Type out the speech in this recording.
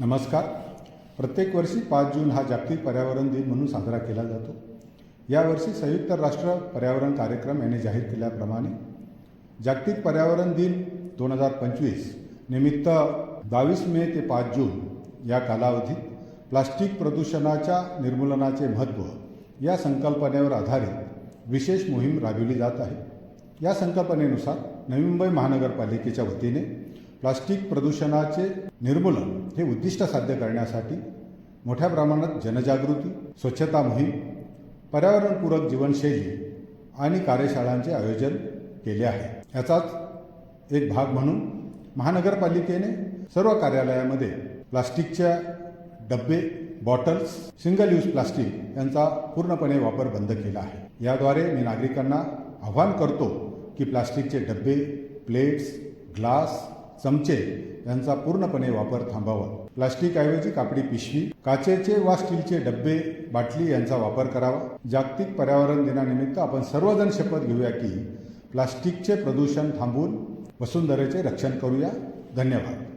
नमस्कार. प्रत्येक वर्षी पाच जून हा जागतिक पर्यावरण दिन म्हणून साजरा केला जातो. यावर्षी संयुक्त राष्ट्र पर्यावरण कार्यक्रम यांनी जाहीर केल्याप्रमाणे जागतिक पर्यावरण दिन दोन हजार पंचवीस निमित्त बावीस मे ते पाच जून या कालावधीत प्लास्टिक प्रदूषणाच्या निर्मूलनाचे महत्त्व या संकल्पनेवर आधारित विशेष मोहीम राबविली जात आहे. या संकल्पनेनुसार नवी मुंबई महानगरपालिकेच्या वतीने प्लास्टिक प्रदूषणाचे निर्मूलन हे उद्दिष्ट साध्य करण्यासाठी मोठ्या प्रमाणात जनजागृती स्वच्छता मोहीम पर्यावरणपूरक जीवनशैली आणि कार्यशाळांचे आयोजन केले आहे. याचाच एक भाग म्हणून महानगरपालिकेने सर्व कार्यालयामध्ये प्लास्टिकच्या डब्बे बॉटल्स सिंगल यूज प्लास्टिक यांचा पूर्णपणे वापर बंद केला आहे. याद्वारे मी नागरिकांना आव्हान करतो की प्लास्टिकचे डब्बे प्लेट्स ग्लास चमचे यांचा पूर्णपणे वापर थांबावा. प्लास्टिकऐवजी कापडी पिशवी काचेचे वा स्टीलचे डब्बे बाटली यांचा वापर करावा. जागतिक पर्यावरण दिनानिमित्त आपण सर्वजण शपथ घेऊया की प्लास्टिकचे प्रदूषण थांबवून वसुंधरेचे रक्षण करूया. धन्यवाद.